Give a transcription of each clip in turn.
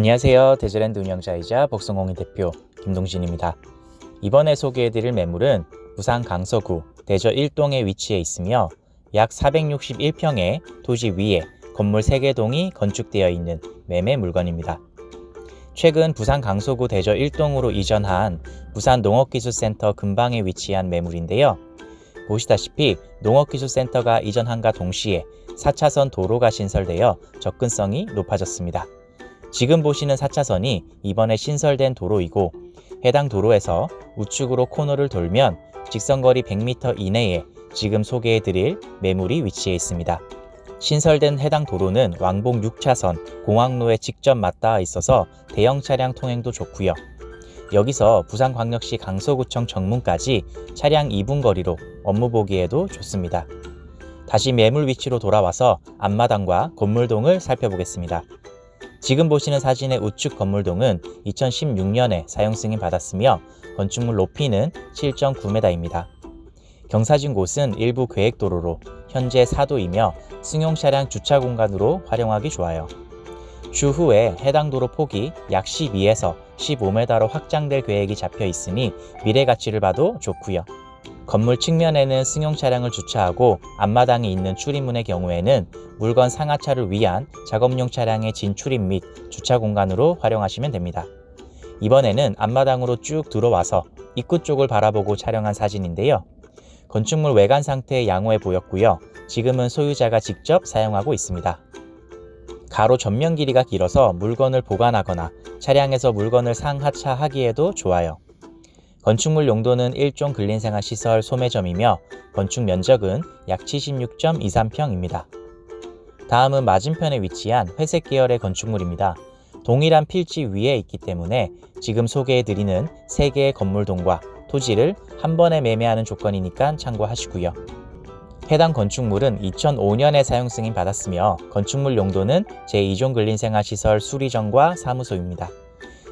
안녕하세요. 데즈랜드 운영자이자 복성공인 대표 김동진입니다. 이번에 소개해드릴 매물은 부산 강서구 대저 1동에 위치해 있으며 약 461평의 토지 위에 건물 3개 동이 건축되어 있는 매매 물건입니다. 최근 부산 강서구 대저 1동으로 이전한 부산 농업기술센터 근방에 위치한 매물인데요. 보시다시피 농업기술센터가 이전한과 동시에 4차선 도로가 신설되어 접근성이 높아졌습니다. 지금 보시는 4차선이 이번에 신설된 도로이고 해당 도로에서 우측으로 코너를 돌면 직선거리 100m 이내에 지금 소개해드릴 매물이 위치해 있습니다. 신설된 해당 도로는 왕복 6차선 공항로에 직접 맞닿아 있어서 대형 차량 통행도 좋고요. 여기서 부산광역시 강서구청 정문까지 차량 2분 거리로 업무 보기에도 좋습니다. 다시 매물 위치로 돌아와서 앞마당과 건물동을 살펴보겠습니다. 지금 보시는 사진의 우측 건물동은 2016년에 사용 승인 받았으며 건축물 높이는 7.9m입니다. 경사진 곳은 일부 계획도로로 현재 사도이며 승용 차량 주차 공간으로 활용하기 좋아요. 추후에 해당 도로 폭이 약 12에서 15m로 확장될 계획이 잡혀 있으니 미래 가치를 봐도 좋고요. 건물 측면에는 승용 차량을 주차하고 앞마당이 있는 출입문의 경우에는 물건 상하차를 위한 작업용 차량의 진출입 및 주차 공간으로 활용하시면 됩니다. 이번에는 앞마당으로 쭉 들어와서 입구 쪽을 바라보고 촬영한 사진인데요. 건축물 외관 상태 양호해 보였고요. 지금은 소유자가 직접 사용하고 있습니다. 가로 전면 길이가 길어서 물건을 보관하거나 차량에서 물건을 상하차하기에도 좋아요. 건축물 용도는 일종 근린생활시설 소매점이며 건축 면적은 약 76.23평입니다. 다음은 맞은편에 위치한 회색 계열의 건축물입니다. 동일한 필지 위에 있기 때문에 지금 소개해드리는 3개의 건물동과 토지를 한 번에 매매하는 조건이니까 참고하시고요. 해당 건축물은 2005년에 사용 승인 받았으며 건축물 용도는 제2종 근린생활시설 수리정과 사무소입니다.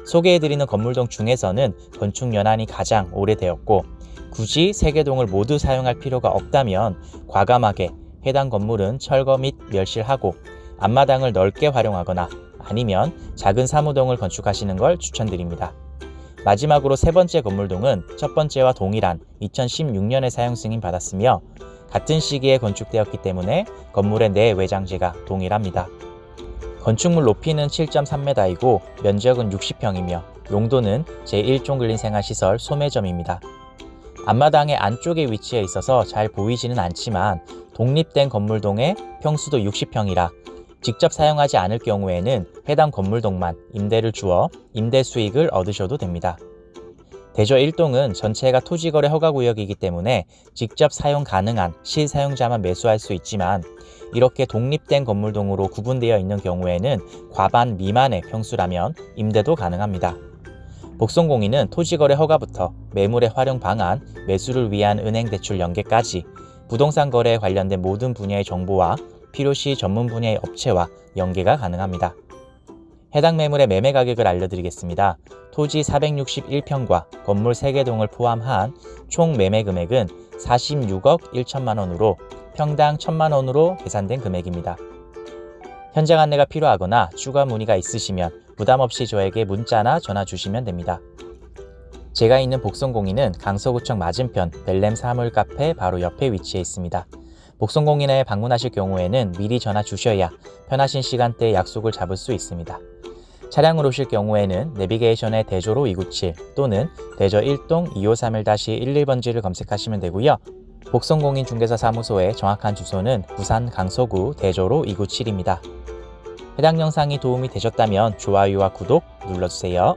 소개해드리는 건물동 중에서는 건축 연한이 가장 오래되었고 굳이 세개동을 모두 사용할 필요가 없다면 과감하게 해당 건물은 철거 및 멸실하고 앞마당을 넓게 활용하거나 아니면 작은 사무동을 건축하시는 걸 추천드립니다. 마지막으로 세 번째 건물동은 첫 번째와 동일한 2016년에 사용 승인 받았으며 같은 시기에 건축되었기 때문에 건물의 내 외장재가 동일합니다. 건축물 높이는 7.3m이고 면적은 60평이며 용도는 제1종 근린생활시설 소매점입니다. 앞마당의 안쪽에 위치해 있어서 잘 보이지는 않지만 독립된 건물동의 평수도 60평이라 직접 사용하지 않을 경우에는 해당 건물동만 임대를 주어 임대 수익을 얻으셔도 됩니다. 대저 1동은 전체가 토지거래 허가구역이기 때문에 직접 사용 가능한 실사용자만 매수할 수 있지만 이렇게 독립된 건물동으로 구분되어 있는 경우에는 과반 미만의 평수라면 임대도 가능합니다. 복성공인은 토지거래 허가부터 매물의 활용 방안, 매수를 위한 은행 대출 연계까지 부동산 거래에 관련된 모든 분야의 정보와 필요시 전문 분야의 업체와 연계가 가능합니다. 해당 매물의 매매 가격을 알려드리겠습니다. 토지 461평과 건물 3개 동을 포함한 총 매매 금액은 46억 1천만 원으로 평당 1천만 원으로 계산된 금액입니다. 현장 안내가 필요하거나 추가 문의가 있으시면 부담 없이 저에게 문자나 전화 주시면 됩니다. 제가 있는 복성공인은 강서구청 맞은편 벨렘 사물 카페 바로 옆에 위치해 있습니다. 복성공인에 방문하실 경우에는 미리 전화 주셔야 편하신 시간대에 약속을 잡을 수 있습니다. 차량으로 오실 경우에는 내비게이션에 대조로 297 또는 대저 1동 2531-11번지를 검색하시면 되고요. 복성공인 중개사 사무소의 정확한 주소는 부산 강서구 대저로 297입니다. 해당 영상이 도움이 되셨다면 좋아요와 구독 눌러주세요.